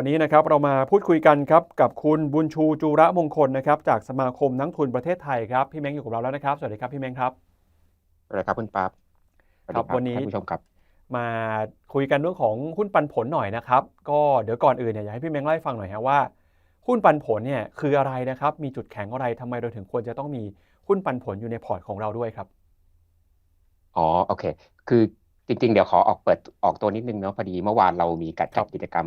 วันนี้นะครับเรามาพูดคุยกันครับกับคุณบุญชูจูระมงคลนะครับจากสมาคมนักทุนประเทศไทยครับพี่เม้งอยู่กับเราแล้วนะครับ สวัสดีครับพี่เม้งครับสวัสดีครับคุณปั๊บสสดีครับวันนี้ท่านผู้ชมครับ มาคุยกันเรื่องของหุ้นปันผลหน่อยนะครับ ก็เดี๋ยวก่อนอื่นเนี่ยอยากให้พี่เม้งเล่าให้ฟังหน่อยฮะว่า หุ้นปันผลเนี่ยคืออะไรนะครับ มีจุดแข็งอะไรทำไมเราถึงควรจะต้องมีหุ้นปันผลอยู่ในพอร์ตของเราด้วยครับอ๋อโอเค คือจริง ๆ เดี๋ยวขอออกเปิดออกตัวนิดนึงเนาะพอดีเมื่อวานเรามีการจัดกิจกรรม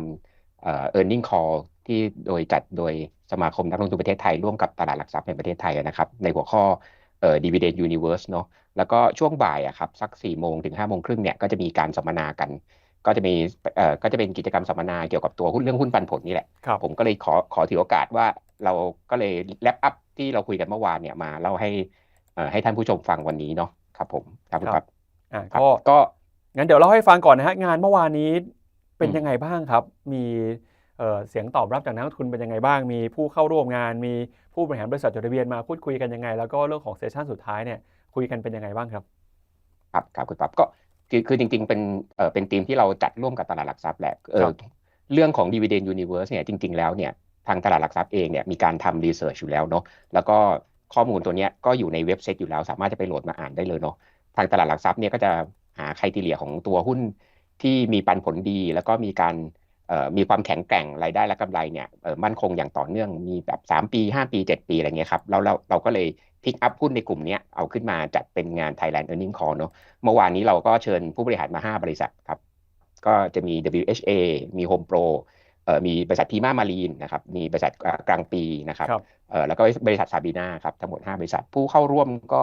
เอ่อ earning call ที่โดยจัดโดยสมาคมนักลงทุนประเทศไทย ร่วมกับตลาดหลักทรัพย์แห่งประเทศไทยนะครับ ในหัวข้อเอ่อ dividend universe เนาะแล้วก็ช่วงบ่ายอะครับสัก4โมงถึง5โมงครึ่งเนี่ยก็จะมีการสัมมนากัน ก็จะมีเอ่อก็จะเป็นกิจกรรมสัมมนาเกี่ยวกับตัวหุ้นเรื่องหุ้นปันผลนี่แหละครับผมก็เลยขอขอถือโอกาสว่าเราก็เลยแลปอัพที่เราคุยกันเมื่อวานเนี่ยมาเล่าให้เอ่อให้ท่านผู้ชมฟังวันนี้เนาะครับผมครับคุณครัปั๊บบอ่าครับก็ก็งั้นเดี๋ยวเล่าให้ฟังก่อนนะฮะงานเมื่อวานนี้ เป็นอืมยังไงบ้างครับ มีเอ่อเสียงตอบรับจากนักลงทุนเป็นยังไงบ้าง มีผู้เข้าร่วมงาน มีผู้บริหารบริษัทจดทะเบียนมาพูดคุยกันยังไง แล้วก็เรื่องของเซสชันสุดท้ายเนี่ยคุยกันเป็นยังไงบ้างครับครับครับคุณปั๊บก็คือคือจริง ๆ เป็นเอ่อเป็นทีมที่เราจัดร่วมกับตลาดหลักทรัพย์แหละเอครัอบเรื่องของ dividend universe เนี่ยจริง ๆ แล้วเนี่ยทางตลาดหลักทรัพย์เองเนี่ยมีการทำรีเสิร์ชอยู่แล้วเนาะแล้วก็ข้อมูลตัวเนี้ยก็อยู่ในเว็บไซต์อยู่แล้ว สามารถจะไปโหลดมาอ่านได้เลยเนาะทางตลาดหลักทรัพย์เนี่ยก็จะหา c r i t e r i a ของตัวหุ้น ที่มีปันผลดี แล้วก็มีการเอ่อมีความแข็งแกร่งรายได้และกำไรเนี่ยเอ่อมั่นคงอย่างต่อเนื่องมีแบบ 3 ปี 5 ปี 7 ปีอะไรเงี้ยครับแล้วเราเราก็เลยพิกอัพหุ้นในกลุ่มเนี้ยเอาขึ้นมาจัดเป็นงาน Thailand Earning Call เนาะเมื่อวานนี้เราก็เชิญผู้บริหารมา 5 บริษัทครับ ก็จะมี WHA มี Home Pro เอ่อมีบริษัทพีมามารีนนะครับมีบริษัทเอ่อกลางปีนะครับครับเอ่อแล้วก็บริษัทซาบีนาครับทั้งหมด 5 บริษัทผู้เข้าร่วมก็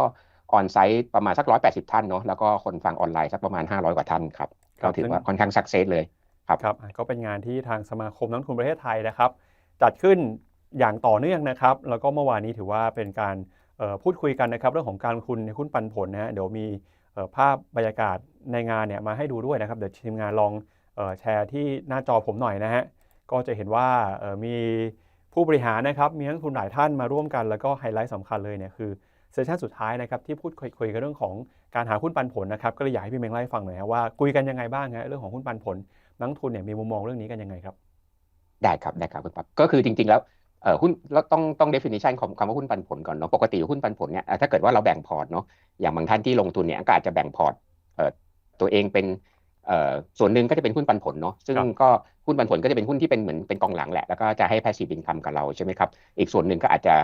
ออนไซต์ประมาณสัก 180 ท่านเนาะแล้วก็คนฟังออนไลน์สักประมาณ 500 กว่าท่านครับครั ก็บถือซึ่งว่าค่อนข้างสักเซสเลยครับครับอะก็เป็นงานที่ทางสมาคมนักลงทุนประเทศไทยนะครับ จัดขึ้นอย่างต่อเนื่องนะครับ แล้วก็เมื่อวานนี้ถือว่าเป็นการเอ่อพูดคุยกันนะครับ เรื่องของการลงทุนในหุ้นปันผลนะฮะเดี๋ยวมีเอ่อภาพบรรยากาศในงานเนี่ยมาให้ดูด้วยนะครับ เดี๋ยวทีมงานลองเอ่อแชร์ที่หน้าจอผมหน่อยนะฮะก็จะเห็นว่าเอ่อมีผู้บริหารนะครับมีนักลงทุนหลายท่านมาร่วมกันแล้วก็ไฮไลท์สำคัญเลยเนี่ยคือเซสชันสุดท้ายนะครับที่พูดคุยคุยกันเรื่องของ การหาหุ้นปันผลนะครับก็เลยอยากให้พี่เมงเล่าให้ฟังหน่อยฮะว่าคุยกันยังไงบ้างฮะเรื่องของหุ้นปันผลนักลงทุนเนี่ยมีมุมมองเรื่องนี้กันยังไงครับ ได้ครับได้ครับคุณปั๊บก็คือจริง ๆ แล้วเอ่อหุ้นเราต้องต้อง definition ของคำว่าหุ้นปันผลก่อนเนาะปกติหุ้นปันผลเนี่ยเอ่อถ้าเกิดว่าเราแบ่งพอร์ตเนาะอย่างบางท่านที่ลงทุนเนี่ยก็อาจจะแบ่งพอร์ตเอ่อตัวเองเป็นเอ่อส่วนหนึ่งก็จะเป็นหุ้นปันผลเนาะซึ่งครับก็หุ้นปันผลก็จะเป็นหุ้นที่เป็นเหมือนเป็นกองหลังแหละแล้วก็จะให้ passive income กับเราใช่ไหมครับอีกส่วนหนึ่งก็อาจจะ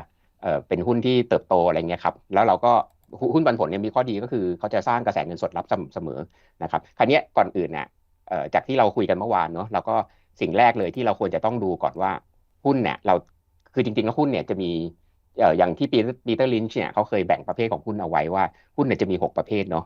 เอ่อเป็นหุ้นที่เติบโตอะไรเงี้ยครับแล้วเราก็ หุ้นหุ้นปันผลเนี่ยมีข้อดีก็คือเขาจะสร้างกระแสเงินสดรับเสมอนะครับคราวเนี้ยก่อนอื่นเนี่ยเอ่อจากที่เราคุยกันเมื่อวานเนาะเราก็สิ่งแรกเลยที่เราควรจะต้องดูก่อนว่าหุ้นเนี่ยเราคือจริงๆแล้วหุ้นเนี่ยจะมีเอ่ออย่างที่ปีปีเตอร์ลินช์เนี่ยเขาเคยแบ่งประเภทของหุ้นเอาไว้ว่าหุ้นเนี่ยจะมี 6 ประเภทเนาะ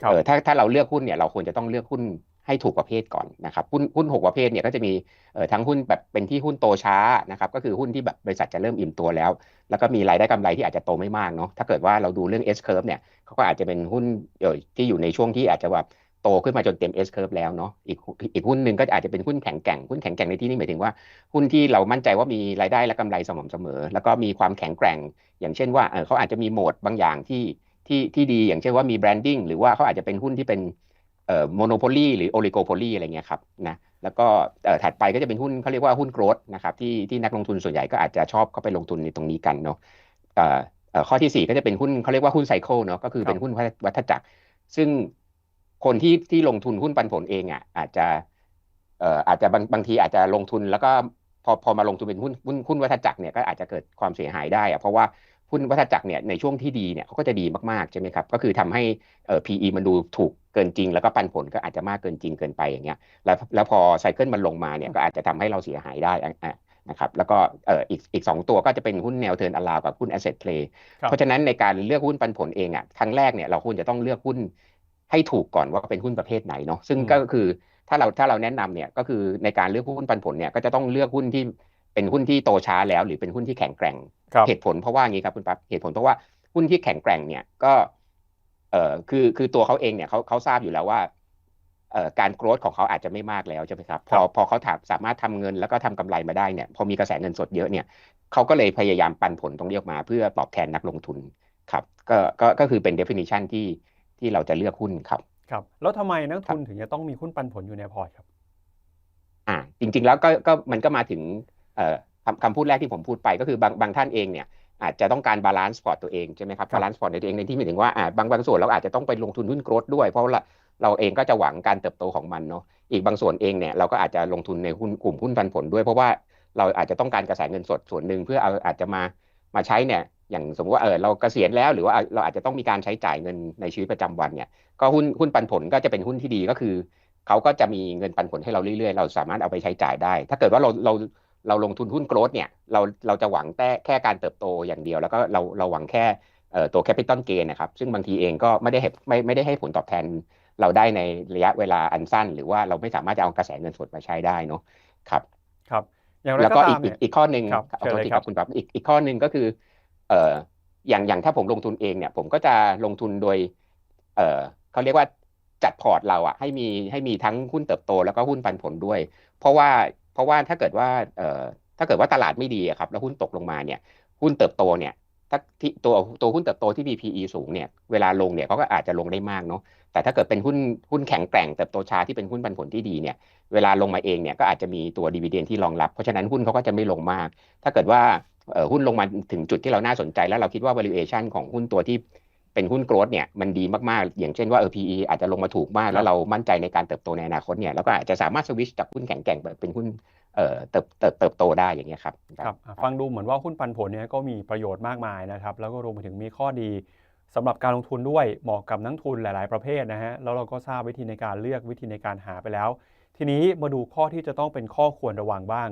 ครับเออถ้าถ้าเราเลือกหุ้นเนี่ยเราควรจะต้องเลือกหุ้น ให้ถูกประเภทก่อนนะครับหุ้นหุ้นหกประเภทเนี่ยก็จะมีเอ่อทั้งหุ้นแบบเป็นที่หุ้นโตช้านะครับก็คือหุ้นที่แบบบริษัทจะเริ่มอิ่มตัวแล้ว แล้วก็มีรายได้กำไรที่อาจจะโตไม่มากเนาะถ้าเกิดว่าเราดูเรื่อง S curve เนี่ยเขาก็อาจจะเป็นหุ้นเอ่อที่อยู่ในช่วงที่อาจจะแบบโตขึ้นมาจนเต็ม S curve แล้วเนาะอีกอีกหุ้นหนึ่งก็อาจจะเป็นหุ้นแข็งแกร่งหุ้นแข็งแกร่งในที่นี้หมายถึงว่าหุ้นที่เรามั่นใจว่ามีรายได้และกำไรสม่ำเสมอ แล้วก็มีความแข็งแกร่ง อย่างเช่นว่าเออเขาอาจจะมีโหมดบางอย่างที่ที่ที่ดีอย่างเช่นว่ามีแบรนดิ้งหรือว่าเขาอาจจะเป็นหุ้นที่เป็น โมโนโพลีหรือโอลิโกโพลีอะไรเงี้ยครับนะแล้วก็เอ่อถัดไปก็จะเป็นหุ้นเขาเรียกว่าหุ้นโกรดนะครับที่ที่นักลงทุนส่วนใหญ่ก็อาจจะชอบเข้าไปลงทุนในตรงนี้กันเนาะเอ่อเอ่อข้อที่สี่ก็จะเป็นหุ้นเขาเรียกว่าหุ้นไซเคิลเนาะก็คือเป็นหุ้นวัฏจักร ซึ่งคนที่ที่ลงทุนหุ้นปันผลเองอะอาจจะเอ่ออาจจะบางบางทีอาจจะลงทุนแล้วก็พอพอมาลงทุนเป็นหุ้นหุ้นหุ้นวัฏจักรเนี่ยก็อาจจะเกิดความเสียหายได้อะเพราะว่า หุ้นวัฏจักรเนี่ยในช่วงที่ดีเนี่ยเขาก็จะดีมากๆใช่ไหมครับก็คือทำให้เอ่อ PE มันดูถูกเกินจริง แล้วก็ปันผลก็อาจจะมากเกินจริงเกินไปอย่างเงี้ยแล้วแล้วพอไซเคิลมันลงมาเนี่ยก็อาจจะทำให้เราเสียหายได้อะอะนะครับแล้วก็เอ่ออีกอีกสองตัวก็จะเป็นหุ้นแนวเทิร์นอลาวกับหุ้น asset play ครับเพราะฉะนั้นในการเลือกหุ้นปันผลเองอะครั้งแรกเนี่ยเราควรจะต้องเลือกหุ้นให้ถูกก่อนว่าเป็นหุ้นประเภทไหนเนาะซึ่งอืมก็คือถ้าเราถ้าเราแนะนำเนี่ยก็คือในการเลือกหุ้นปันผลเนี่ยก็จะต้องเลือกหุ้นที่เป็นหุ้นที่โตช้าแล้ว หรือเป็นหุ้นที่แข็งแกร่งครับ เหตุผลเพราะว่าอย่างนี้ครับคุณปั๊บเหตุผลเพราะว่าหุ้นที่แข็งแกร่งเนี่ยก็เอ่อคือคือตัวเขาเองเนี่ยเขาเขาทราบอยู่แล้วว่าเอ่อการโกรธของเขาอาจจะไม่มากแล้วใช่ไหมครับพอพอเขาถามสามารถทำเงินแล้วก็ทำกำไรมาได้เนี่ยพอมีกระแสเงินสดเยอะเนี่ยเขาก็เลยพยายามปันผลตรงนี้ออกมา เพื่อตอบแทนนักลงทุนครับก็ก็ก็คือเป็น definition ที่ที่เราจะเลือกหุ้นครับครับ แล้วทำไมนักลงทุนถึงจะต้องมีหุ้นปันผลอยู่ในพอร์ตครับออ่า จริง ๆ แล้วก็ก็มันก็มาถึงเอ่อ คำคำพูดแรกที่ผมพูดไปก็คือบางบางท่านเองเนี่ยอาจจะต้องการบาลานซ์พอร์ตตัวเองใช่ไหมครับครับบาลานซ์พอร์ตในตัวเองในที่หมายถึงว่าอ่าบางบางส่วนเราอาจจะต้องไปลงทุนหุ้นโกรดด้วย เพราะเราเราเองก็จะหวังการเติบโตของมันเนาะอีกบางส่วนเองเนี่ยเราก็อาจจะลงทุนในหุ้นกลุ่มหุ้นปันผลด้วย เพราะว่าเราอาจจะต้องการกระแสเงินสดส่วนหนึ่งเพื่อเอาอาจจะมามาใช้เนี่ยอย่างสมมติว่าเออเราเกษียณแล้วหรือว่าเราอาจจะต้องมีการใช้จ่ายเงินในชีวิตประจำวันเนี่ยก็หุ้นหุ้นปันผลก็จะเป็นหุ้นที่ดีก็คือเขาก็จะมีเงินปันผลให้เราเรื่อยๆ เราสามารถเอาไปใช้จ่ายได้ ถ้าเกิดว่าเราเรา เราลงทุนหุ้นโกลดเนี่ยเราเราจะหวังแต่แค่การเติบโตอย่างเดียว แล้วก็เราเราหวังแค่เอ่อตัวแคปิตอลเกนนะครับซึ่งบางทีเองก็ไม่ได้ให้ไม่ไม่ได้ให้ผลตอบแทนเราได้ในระยะเวลาอันสั้น หรือว่าเราไม่สามารถจะเอากระแสเงินสดมาใช้ได้เนาะครับครับอย่างไรแล้วก็ก็อีตากมอีเนี่กยอีกข้อหนึ่งครับขอโทษเชิญเลยทีคครัรับบคุณปั๊บอีกอีกข้อหนึ่งก็คือเอ่ออย่างอย่างถ้าผมลงทุนเองเนี่ยผมก็จะลงทุนโดยเอ่อเขาเรียกว่าจัดพอร์ตเราอะให้มีให้มีทั้งหุ้นเติบโตแล้วก็หุ้นปันผลด้วย เพราะว่าเพ ราะว่าถ้าเกิดว่าเอ่อถ้าเกิดว่าตลาดไม่ดีครับแล้วหุ้นตกลงมาเนี่ยหุ้นเติบโตเนี่ยถ้าที่ตัวตัวหุ้นเติบโตที่มี PE สูงเนี่ยเวลาลงเนี่ยเขาก็อาจจะลงได้มากเนาะแต่ถ้าเกิดเป็นหุ้นหุ้นแข็งแกร่งเติบโตช้าที่เป็นหุ้นปันผลที่ดีเนี่ยเวลาลงมาเองเนี่ยก็อาจจะมีตัวดีเวเดนที่รองรับ เพราะฉะนั้นหุ้นเขาก็จะไม่ลงมาก ถ้าเกิดว่าหุ้นลงมาถึงจุดที่เราน่าสนใจแล้วเราคิดว่า valuation ของหุ้นตัวที่ เป็นหุ้นโกรดเนี่ยมันดีมากๆ อย่างเช่นว่าเออ PE อาจจะลงมาถูกมาก แล้วเรามั่นใจในการเติบโตในอนาคตเนี่ยเราก็อาจจะสามารถสวิชจากหุ้นแข็งแกร่งไปเป็นหุ้นเอ่อเติบเติบเติบโตได้อย่างเงี้ยครับครับอะฟังดูเหมือนว่าหุ้นปันผลเนี่ยก็มีประโยชน์มากมายนะครับ แล้วก็รวมไปถึงมีข้อดีสำหรับการลงทุนด้วยเหมาะกับนักทุนหลาย ๆ ประเภทนะฮะแล้วเราก็ทราบวิธีในการเลือกวิธีในการหาไปแล้ว ทีนี้มาดูข้อที่จะต้องเป็นข้อควรระวังบ้าง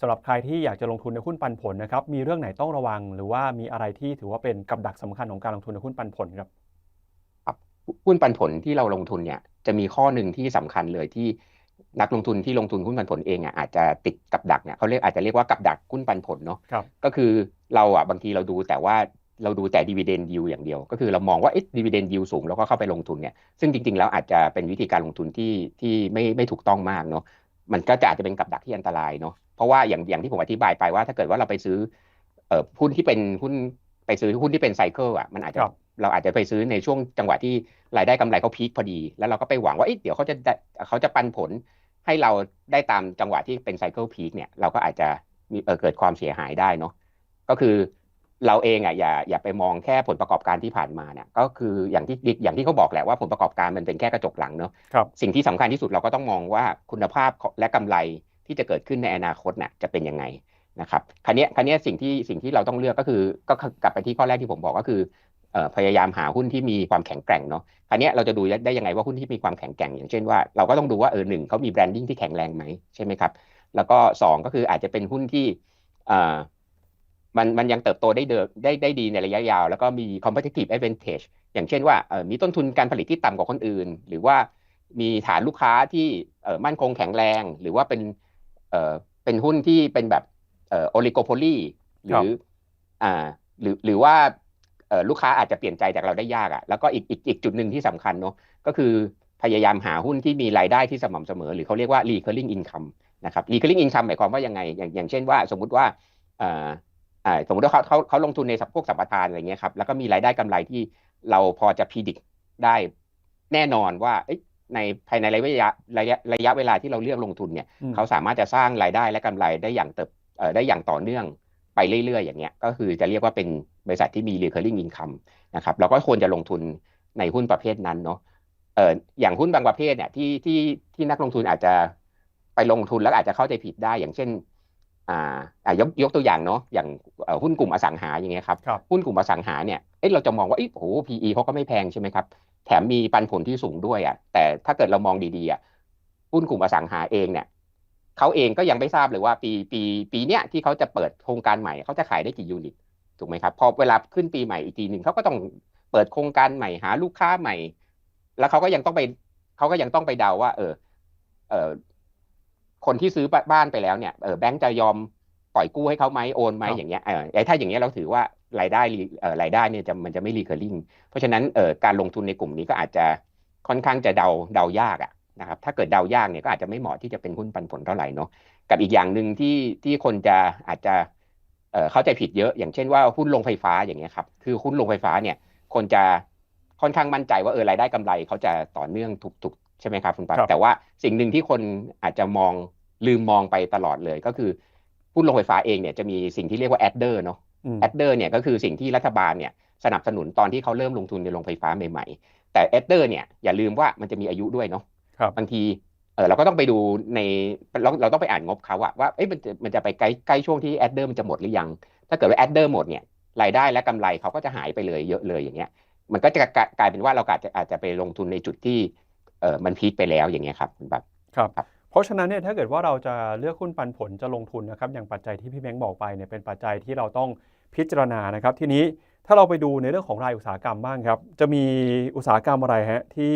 สำหรับใครที่อยากจะลงทุนในหุ้นปันผลนะครับ มีเรื่องไหนต้องระวัง หรือว่ามีอะไรที่ถือว่าเป็นกับดักสำคัญของการลงทุนในหุ้นปันผลครับหุ้นปันผลที่เราลงทุนเนี่ยจะมีข้อหนึ่งที่สำคัญเลยที่นักลงทุนที่ลงทุนหุ้นปันผลเองอะอาจจะติดกับดักเนี่ยเขาเรียกอาจจะเรียกว่ากับดักหุ้นปันผลเนาะครับก็คือเราอะบางทีเราดูแต่ว่าเราดูแต่ดีเวเดนยิวอย่างเดียว ก็คือเรามองว่าเอ๊ะดีเวเดนยิวสูงแล้วก็เข้าไปลงทุนเนี่ยซึ่งจริงๆ แล้วอาจจะเป็นวิธีการลงทุนที่ที่ไม่ไม่ถูกต้องมากเนาะมันก็จะอาจจะเป็นกับดักที่อันตรายเนาะ เพราะว่าอย่างอย่างที่ผมอธิบายไปว่า ถ้าเกิดว่าเราไปซื้อเอ่อหุ้นที่เป็นหุ้นไปซื้อหุ้นที่เป็นไซเคิลอะมันอาจจะครับเราอาจจะไปซื้อในช่วงจังหวะที่รายได้กำไรเขาพีคพอดี แล้วเราก็ไปหวังว่าเอ๊ะเดี๋ยวเขาจะได้เขาจะปันผลให้เราได้ตามจังหวะที่เป็นไซเคิลพีคเนี่ยเราก็อาจจะมีเอ่อเกิดความเสียหายได้เนาะก็คือเราเองอะอย่าอย่าไปมองแค่ผลประกอบการที่ผ่านมาเนี่ยก็คืออย่างที่อย่างที่เขาบอกแหละว่าผลประกอบการมันเป็นแค่กระจกหลังเนาะครับสิ่งที่สำคัญที่สุดเราก็ต้องมองว่าคุณภาพและกำไร ที่จะเกิดขึ้นในอนาคตน่ะจะเป็นยังไงนะครับคันนี้คันนี้สิ่งที่สิ่งที่เราต้องเลือกก็คือก็กลับไปที่ข้อแรกที่ผมบอกก็คือพยายามหาหุ้นที่มีความแข็งแกร่งเนาะคันนี้เราจะดูได้ยังไงว่าหุ้นที่มีความแข็งแกร่ง อย่างเช่นว่าเราก็ต้องดูว่าเออหนึ่งเขามีแบรนดิ้งที่แข็งแรงไหมใช่ไหมครับแล้วก็สองก็คืออาจจะเป็นหุ้นที่มันมันยังเติบโตได้เดิมได้ได้ดีในระยะยาว แล้วก็มี competitive advantage อย่างเช่นว่ามีต้นทุนการผลิตที่ต่ำกว่าคนอื่น หรือว่ามีฐานลูกค้าที่มั่นคงแข็งแรง หรือว่าเป็น เอ่อเป็นหุ้นที่เป็นแบบเอ่อโอลิโกโพลีหรืออ่าหรือหรือว่าเอ่อลูกค้าอาจจะเปลี่ยนใจจากเราได้ยากอะแล้วก็อีกอีกอีกจุดหนึ่งที่สำคัญเนาะก็คือพยายามหาหุ้นที่มีรายได้ที่สม่ำเสมอ หรือเขาเรียกว่า recurring income นะครับ recurring income หมายความว่ายังไงอย่างอย่างเช่นว่า สมมุติว่าเอ่ออ่าสมมติว่าเขาเขาเขาลงทุนในพวกสัมปทานอะไรเงี้ยครับแล้วก็มีรายได้กำไรที่เราพอจะพิจิตได้แน่นอนว่าเอ้ย ในภายในระยะระยะระยะเวลาที่เราเลือกลงทุนเนี่ยอืมเขาสามารถจะสร้างรายได้และกำไรได้อย่างเติบเอ่อได้อย่างต่อเนื่องไปเรื่อยๆ อย่างเงี้ยก็คือจะเรียกว่าเป็นบริษัทที่มี recurring income นะครับเราก็ควรจะลงทุนในหุ้นประเภทนั้นเนาะเอ่ออย่างหุ้นบางประเภทเนี่ยที่ที่ที่นักลงทุนอาจจะไปลงทุนแล้วอาจจะเข้าใจผิดได้อย่างเช่นอ่าอ่ายกยกตัวอย่างเนาะอย่างเอ่อหุ้นกลุ่มอสังหาอย่างเงี้ยครับครับหุ้นกลุ่มอสังหาเนี่ยเอ๊ะเราจะมองว่าเอ้ยโอ้โห PE เขาก็ไม่แพงใช่ไหมครับ แถมมีปันผลที่สูงด้วยอะ แต่ถ้าเกิดเรามองดีๆอะหุ้นกลุ่มอสังหาเองเนี่ยเขาเองก็ยังไม่ทราบเลยว่าปีปีปีเนี้ยที่เขาจะเปิดโครงการใหม่เขาจะขายได้กี่ยูนิตถูกไหมครับพอเวลาขึ้นปีใหม่อีกทีหนึ่งเขาก็ต้องเปิดโครงการใหม่หาลูกค้าใหม่ แล้วเขาก็ยังต้องไปเขาก็ยังต้องไปเดาว่า เออ เออคนที่ซื้อบ้านไปแล้วเนี่ยเออแบงก์จะยอมปล่อยกู้ให้เขาไหมโอนไหมอย่างเงี้ยเออไอ้ถ้าอย่างเงี้ยเราถือว่า รายได้รีเอ่อรายได้เนี่ยจะมันจะไม่รีเคอร์ลิงเพราะฉะนั้นเอ่อการลงทุนในกลุ่มนี้ก็อาจจะค่อนข้างจะเดาเดายากอะนะครับถ้าเกิดเดายากเนี่ยก็อาจจะไม่เหมาะที่จะเป็นหุ้นปันผลเท่าไหร่เนาะกับอีกอย่างหนึ่งที่ที่คนจะอาจจะเอ่อเข้าใจผิดเยอะ อย่างเช่นว่าหุ้นลงไฟฟ้าอย่างเงี้ยครับคือหุ้นลงไฟฟ้าเนี่ยคนจะค่อนข้างมั่นใจว่าเออรายได้กำไรเขาจะต่อเนื่องทุกๆใช่ไหมครับคุณปั๊บครับแต่ว่าสิ่งหนึ่งที่คนอาจจะมองลืมมองไปตลอดเลยก็คือหุ้นโรงไฟฟ้าเองเนี่ยจะมีสิ่งที่เรียกว่าแอดเดอร์เนาะอืม แอดเดอร์เนี่ยก็คือสิ่งที่รัฐบาลเนี่ยสนับสนุนตอนที่เขาเริ่มลงทุนในโรงไฟฟ้าใหม่ๆ แต่แอดเดอร์เนี่ยอย่าลืมว่ามันจะมีอายุด้วยเนาะครับบางทีเออเราก็ต้องไปดูในเราเราต้องไปอ่านงบเขาอะว่าเอ้ยมันจะมันจะไปใกล้ใกล้ช่วงที่แอดเดอร์มันจะหมดหรือยัง ถ้าเกิดว่าแอดเดอร์หมดเนี่ยรายได้และกำไรเขาก็จะหายไปเลยเยอะเลยอย่างเงี้ย มันก็จะกลายกลายเป็นว่าเราอาจจะอาจจะไปลงทุนในจุดที่เออมันพีคไปแล้วอย่างเงี้ยครับคุณแบบครับครับ เพราะฉะนั้นเนี่ยถ้าเกิดว่าเราจะเลือกหุ้นปันผลจะลงทุนนะครับอย่างปัจจัยที่พี่แบงค์บอกไปเนี่ยเป็นปัจจัยที่เราต้อง พิจารณานะครับ ทีนี้ถ้าเราไปดูในเรื่องของรายอุตสาหกรรมบ้างครับ จะมีอุตสาหกรรมอะไรฮะที่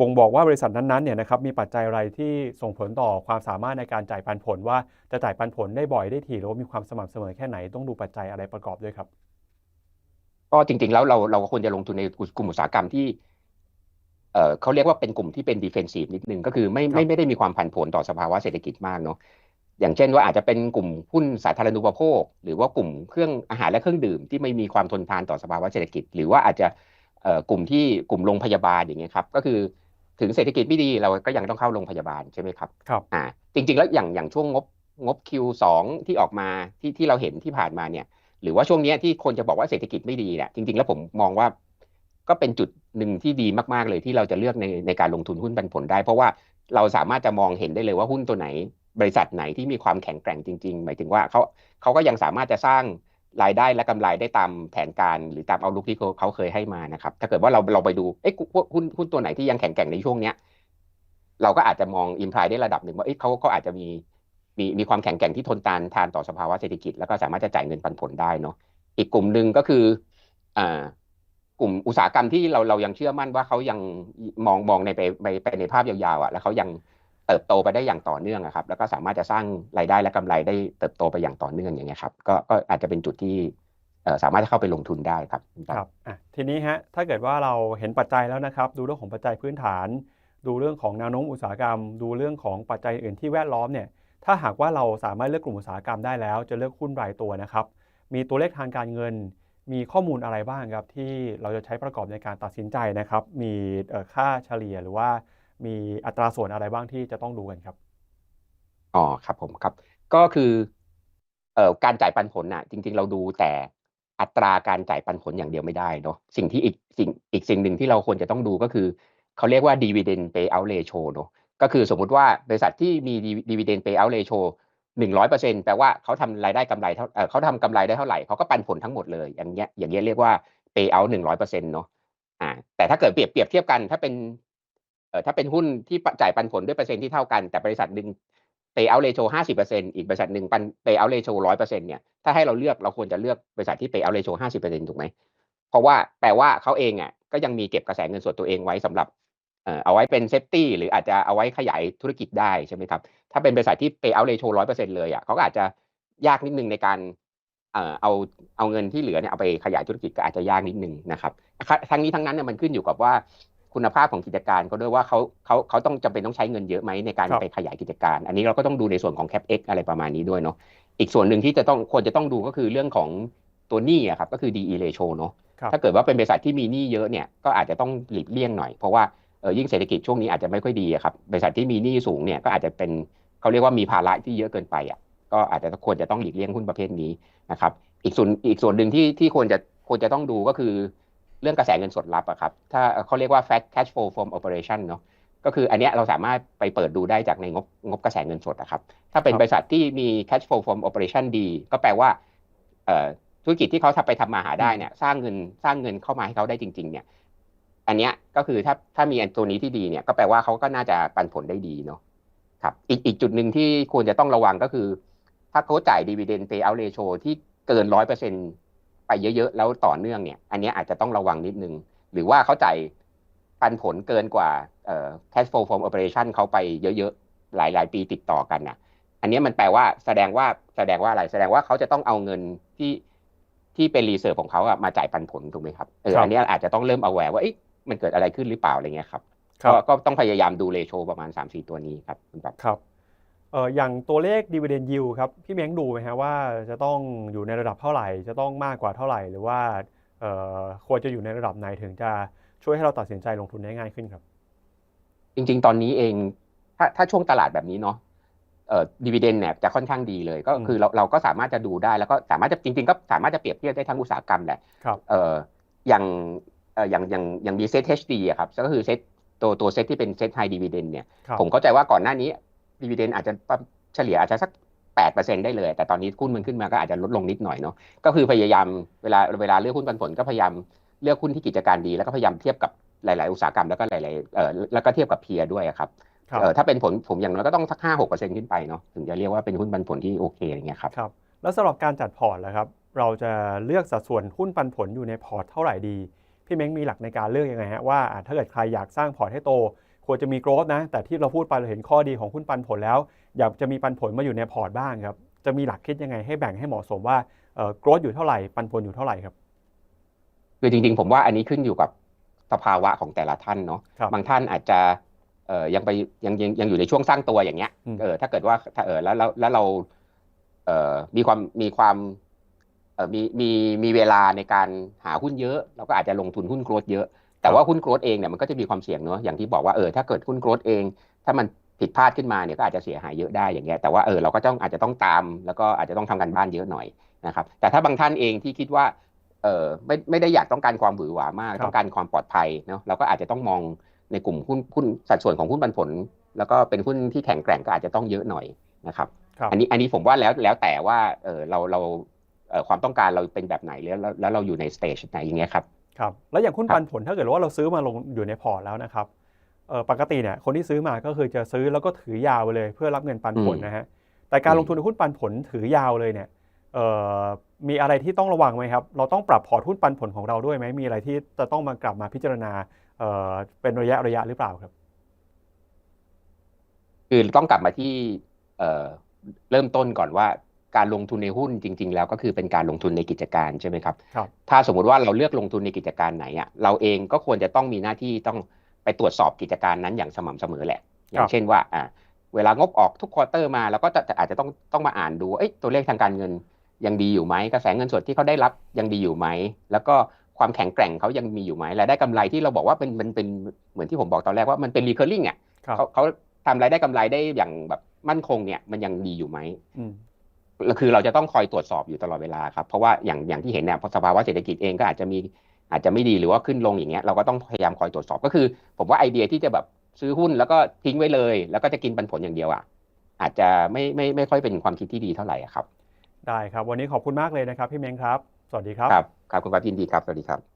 บ่งบอกว่าบริษัทนั้นๆเนี่ยนะครับมีปัจจัยอะไรที่ส่งผลต่อความสามารถในการจ่ายปันผล ว่าจะจ่ายปันผลได้บ่อยได้ถี่หรือว่ามีความสม่ำเสมอแค่ไหนต้องดูปัจจัยอะไรประกอบด้วยครับ ก็จริง ๆ แล้วเราเราก็ควรจะลงทุนในกลุ่มอุตสาหกรรมที่เออเขาเรียกว่าเป็นกลุ่มที่เป็นดิเฟนซีฟนิดนึงก็คือไม่ครับไม่ไม่ได้มีความผันผวนต่อสภาวะเศรษฐกิจมากเนาะ อย่างเช่นว่าอาจจะเป็นกลุ่มหุ้นสาธารณูปโภค หรือว่ากลุ่มเครื่องอาหารและเครื่องดื่มที่ไม่มีความทนทานต่อสภาวะเศรษฐกิจ หรือว่าอาจจะเอ่อกลุ่มที่กลุ่มโรงพยาบาลอย่างเงี้ยครับก็คือถึงเศรษฐกิจไม่ดีเราก็ยังต้องเข้าโรงพยาบาลใช่ไหมครับครับอ่าจริง ๆ แล้วอย่างอย่างช่วงงบงบ Q2 ที่ออกมาที่ที่เราเห็นที่ผ่านมาเนี่ย หรือว่าช่วงเนี้ยที่คนจะบอกว่าเศรษฐกิจไม่ดีเนี่ยจริง ๆ แล้วผมมองว่าก็เป็นจุดหนึ่งที่ดีมาก ๆ เลยที่เราจะเลือกในในการลงทุนหุ้นปันผลได้ เพราะว่าเราสามารถจะมองเห็นได้เลยว่าหุ้นตัวไหน บริษัทไหนที่มีความแข็งแกร่งจริง ๆ หมายถึงว่าเขาเขาก็ยังสามารถจะสร้างรายได้และกำไรได้ตามแผนการหรือตามเอาลุกที่เขาเขาเคยให้มานะครับ ถ้าเกิดว่าเราเราไปดูเอ้หุ้นหุ้นตัวไหนที่ยังแข็งแกร่งในช่วงเนี้ยเราก็อาจจะมองอิมพลายได้ระดับหนึ่งว่าเอ้ยเขาก็อาจจะมีมีมีความแข็งแกร่งที่ทนทานทานต่อสภาวะเศรษฐกิจ แล้วก็สามารถจะจ่ายเงินปันผลได้เนาะอีกกลุ่มหนึ่งก็คืออ่ากลุ่มอุตสาหกรรมที่เราเรายังเชื่อมั่นว่าเขายังมองมองในไปไปไปในภาพยาวๆอะแล้วเขายัง เติบโตไปได้อย่างต่อเนื่องอะครับแล้วก็สามารถจะสร้างรายได้และกำไรได้เติบโตไปอย่างต่อเนื่องอย่างเงี้ยครับก็ก็อาจจะเป็นจุดที่สามารถเข้าไปลงทุนได้ครับครับทีนี้ฮะถ้าเกิดว่าเราเห็นปัจจัยแล้วนะครับ ดูเรื่องของปัจจัยพื้นฐาน ดูเรื่องของแนวโน้มอุตสาหกรรม ดูเรื่องของปัจจัยอื่นที่แวดล้อมเนี่ยถ้าหากว่าเราสามารถเลือกกลุ่มอุตสาหกรรมได้แล้ว จะเลือกหุ้นรายตัวนะครับ มีตัวเลขทางการเงิน มีข้อมูลอะไรบ้างครับที่เราจะใช้ประกอบในการตัดสินใจนะครับ มีค่าเฉลี่ยหรือว่า มีอัตราส่วนอะไรบ้างที่จะต้องดูกันครับอ๋อครับผมครับ ก็คือเอ่อการจ่ายปันผลน่ะ จริง ๆ เราดูแต่อัตราการจ่ายปันผลอย่างเดียวไม่ได้เนาะสิ่งที่อีกสิ่งอีกสิ่งหนึ่งที่เราควรจะต้องดูก็คือ เขาเรียกว่า dividend payout ratio เนาะก็คือสมมุติว่าบริษัทที่มี dividend payout ratio หนึ่งร้อยเปอร์เซ็นต์แปลว่าเขาทำรายได้กำไรเท่าเขาทำกำไรได้เท่าไหร่เขาก็ปันผลทั้งหมดเลยอย่างเงี้ยอย่างเงี้ยเรียกว่า payout หนึ่งร้อยเปอร์เซ็นต์เนาะอ่าแต่ถ้าเกิดเปรียบเปรียบเทียบกันถ้าเป็น ถ้าเป็นหุ้นที่จ่ายปันผลด้วยเปอร์เซ็นต์ที่เท่ากัน แต่บริษัทหนึ่ง payout ratio ห้าสิบเปอร์เซ็นต์อีกบริษัทหนึ่งปัน payout ratio ร้อยเปอร์เซ็นต์เนี่ยถ้าให้เราเลือกเราควรจะเลือกบริษัทที่ payout ratio ห้าสิบเปอร์เซ็นต์ถูกไหมเพราะว่าแปลว่าเขาเองอะก็ยังมีเก็บกระแสเงินส่วนตัวเองไว้สำหรับเอ่อเอาไว้เป็นเซฟตี้หรืออาจจะเอาไว้ขยายธุรกิจได้ใช่ไหมครับถ้าเป็นบริษัทที่ payout ratio ร้อยเปอร์เซ็นต์เลยอะเขาก็อาจจะยากนิดนึงในการเอ่อเอาเอาเงินที่เหลือเนี่ยเอาไปขยายธุรกิจก็อาจจะยากนิดนึงนะครับทั้งนี้ทั้งนั้นเนี่ยมันขึ้นอยู่กับว่า คุณภาพของกิจการก็ด้วยว่าเขาเขาเขาต้องจำเป็นต้องใช้เงินเยอะไหมในการครับไปขยายกิจการ อันนี้เราก็ต้องดูในส่วนของ capex อะไรประมาณนี้ด้วยเนาะอีกส่วนหนึ่งที่จะต้องควรจะต้องดูก็คือเรื่องของตัวหนี้อะครับก็คือ DE ratio เนาะครับถ้าเกิดว่าเป็นบริษัทที่มีหนี้เยอะเนี่ยก็อาจจะต้องหลีกเลี่ยงหน่อยเพราะว่าเออยิ่งเศรษฐกิจช่วงนี้อาจจะไม่ค่อยดีอะครับบริษัทที่มีหนี้สูงเนี่ยก็อาจจะเป็นเขาเรียกว่ามีภาระที่เยอะเกินไปอะก็อาจจะควรจะต้องหลีกเลี่ยงหุ้นประเภทนี้นะครับอีกส่วนอีกส่วนหนึ่งที่ที่ควรจะควรจะต้องดูก็คือ เรื่องกระแสเงินสดรับอะครับถ้าเขาเรียกว่า fact cash flow from operation เนาะก็คืออันเนี้ยเราสามารถไปเปิดดูได้จากในงบงบกระแสเงินสดอะครับถ้าเป็นครับบริษัทที่มี cash flow from operation ดี ก็แปลว่าเอ่อธุรกิจที่เขาทำไปทำมาหาได้เนี่ยสร้างเงินสร้างเงินเข้ามาให้เขาได้จริง ๆ เนี่ย อันเนี้ยก็คือถ้าถ้ามีอันตัวนี้ที่ดีเนี่ย ก็แปลว่าเขาก็น่าจะปันผลได้ดีเนาะครับ อีกอีกจุดหนึ่งที่ควรจะต้องระวังก็คือ ถ้าเขาจ่ายดีเวเดน payout ratio ที่เกินร้อยเปอร์เซ็น ไปเยอะๆแล้วต่อเนื่องเนี่ย อันเนี้ยอาจจะต้องระวังนิดนึง หรือว่าเขาจ่ายปันผลเกินกว่าเอ่อ cash flow from operation เขาไปเยอะๆ หลายๆ ปีติดต่อกันน่ะ อันเนี้ยมันแปลว่าแสดงว่าแสดงว่าอะไร แสดงว่าเขาจะต้องเอาเงินที่ที่เป็นรีเซิร์ฟของเขาอะมาจ่ายปันผลถูกไหมครับเออครับอันเนี้ยอาจจะต้องเริ่มเอาแวร์ว่าเอ๊ะมันเกิดอะไรขึ้นหรือเปล่าอะไรเงี้ยครับครัก็บก็ต้องพยายามดูเรโชประมาณ3-4ตัวนี้ครับคุณปั๊บครับ เอ่ออย่างตัวเลข dividend yield ครับพี่เม้งดูไหมฮะว่าจะต้องอยู่ในระดับเท่าไหร่ จะต้องมากกว่าเท่าไหร่ หรือว่าเอ่อควรจะอยู่ในระดับไหนถึงจะช่วยให้เราตัดสินใจลงทุนได้ง่ายขึ้นครับ จริง ๆ ตอนนี้เองถ้าถ้าช่วงตลาดแบบนี้เนาะเอ่อดีเวเดนเนี่ยจะค่อนข้างดีเลยก็อืมคือเราเราก็สามารถจะดูได้แล้วก็สามารถจะจริง ๆ ก็สามารถจะเปรียบเทียบได้ทั้งอุตสาหกรรมแหละครับเอ่ออย่างเอ่ออย่างอย่างอย่างมีเซต HD อะครับก็คือเซตตัวตัวเซตที่เป็นเซตไฮดีเวเดนเนี่ยครับผมเข้าใจว่าก่อนหน้านี้ ดีเวเดนอาจจะเฉลี่ยอาจจะสัก8%ได้เลย แต่ตอนนี้หุ้นมันขึ้นมาก็อาจจะลดลงนิดหน่อยเนาะก็คือพยายามเวลาเวลาเลือกหุ้นปันผลก็พยายามเลือกหุ้นที่กิจการดีแล้วก็พยายามเทียบกับหลาย ๆ อุตสาหกรรมแล้วก็หลายๆเอ่อแล้วก็เทียบกับเพียด้วยอะครับครับเออถ้าเป็นผลผมอย่างน้อยก็ต้องสักห้าหกเปอร์เซ็นต์ขึ้นไปเนาะถึงจะเรียกว่าเป็นหุ้นปันผลที่โอเคอย่างเงี้ยครับครับแล้วสำหรับการจัดพอร์ตล่ะครับเราจะเลือกสัดส่วนหุ้นปันผลอยู่ในพอร์ตเท่าไหร่ดีพี่เม้งมีหลักในการเลือกยังไงฮะว่าอะถ้าเกิดใครอยากสร้างพอร์ตให้โต ควรจะมีโกรธนะ แต่ที่เราพูดไปเราเห็นข้อดีของหุ้นปันผลแล้ว อยากจะมีปันผลมาอยู่ในพอร์ตบ้างครับ จะมีหลักคิดยังไงให้แบ่งให้เหมาะสมว่าเอ่อโกรธอยู่เท่าไหร่ปันผลอยู่เท่าไหร่ครับ คือจริง ๆ ผมว่าอันนี้ขึ้นอยู่กับสภาวะของแต่ละท่านเนาะครับบางท่านอาจจะเออยังไปยังยังยังอยู่ในช่วงสร้างตัวอย่างเงี้ยอืมเออถ้าเกิดว่าถ้าเออแล้วแล้วแล้วเราเออมีความมีความเออมีมีมีเวลาในการหาหุ้นเยอะ เราก็อาจจะลงทุนหุ้นโกรดเยอะ แต่ว่าหุ้นโกรดเองเนี่ยมันก็จะมีความเสี่ยงเนาะอย่างที่บอกว่าเออถ้าเกิดหุ้นโกรดเอง ถ้ามันผิดพลาดขึ้นมาเนี่ยก็อาจจะเสียหายเยอะได้อย่างเงี้ยแต่ว่าเออเราก็ต้องอาจจะต้องตาม แล้วก็อาจจะต้องทำกันบ้านเยอะหน่อยนะครับแต่ถ้าบางท่านเองที่คิดว่าเออไม่ไม่ได้อยากต้องการความหวือหวามากครับต้องการความปลอดภัยเนาะเราก็อาจจะต้องมองในกลุ่มหุ้นหุ้นสัดส่วนของหุ้นปันผล แล้วก็เป็นหุ้นที่แข็งแกร่งก็อาจจะต้องเยอะหน่อยนะครับครับอันนี้อันนี้ผมว่าแล้วแล้วแต่ว่าเออเราเราเอ่อความต้องการเราเป็นแบบไหนแล้วแล้วแล้วเราอยู่ในสเตจไหนอย่างเงี้ยครับ ครับแล้วอย่างหุ้นครับปันผลถ้าเกิดว่าเราซื้อมาลงอยู่ในพอร์ตแล้วนะครับเอ่อปกติเนี่ยคนที่ซื้อมาก็คือจะซื้อแล้วก็ถือยาวไปเลย เพื่อรับเงินปันผลนะฮะแต่การอืมลงทุนในหุ้นปันผลถือยาวเลยเนี่ยเอ่อมีอะไรที่ต้องระวังไหมครับ เราต้องปรับพอร์ตหุ้นปันผลของเราด้วยไหมมีอะไรที่จะต้องมากลับมาพิจารณาเอ่อเป็นระยะระยะหรือเปล่าครับ คือต้องกลับมาที่เอ่อเริ่มต้นก่อนว่า การลงทุนในหุ้นจริง ๆ แล้วก็คือเป็นการลงทุนในกิจการใช่ไหมครับครับ ถ้าสมมุติว่าเราเลือกลงทุนในกิจการไหนอะเราเองก็ควรจะต้องมีหน้าที่ต้องไปตรวจสอบกิจการนั้นอย่างสม่ำเสมอแหละ อย่างเช่นว่าอ่าเวลางบออกทุกควอเตอร์มาเราก็จะอาจจะต้องต้องมาอ่านดูเอ้ยตัวเลขทางการเงินยังดีอยู่ไหมกระแสเงินสดที่เขาได้รับยังดีอยู่ไหมแล้วก็ความแข็งแกร่งเขายังมีอยู่ไหมรายได้กำไรที่เราบอกว่าเป็นมันเป็นเหมือนที่ผมบอกตอนแรกว่ามันเป็น recurring อะครับเขาเขาทำรายได้กำไรได้อย่างแบบมั่นคงเนี่ยมันยังดีอยู่ไหมอืม คือเราจะต้องคอยตรวจสอบอยู่ตลอดเวลาครับเพราะว่าอย่างอย่างที่เห็นเนี่ยสภาวะเศรษฐกิจเองก็อาจจะมีอาจจะไม่ดีหรือว่าขึ้นลงอย่างเงี้ยเราก็ต้องพยายามคอยตรวจสอบก็คือ ผมว่าไอเดียที่จะแบบซื้อหุ้นแล้วก็ทิ้งไว้เลย แล้วก็จะกินปันผลอย่างเดียวอะอาจจะไม่ไม่ไม่ค่อยเป็นความคิดที่ดีเท่าไหร่อะครับ ได้ครับ วันนี้ขอบคุณมากเลยนะครับ พี่เม้งครับ สวัสดีครับ ครับครับคุณครับยินดีครับ สวัสดีครับ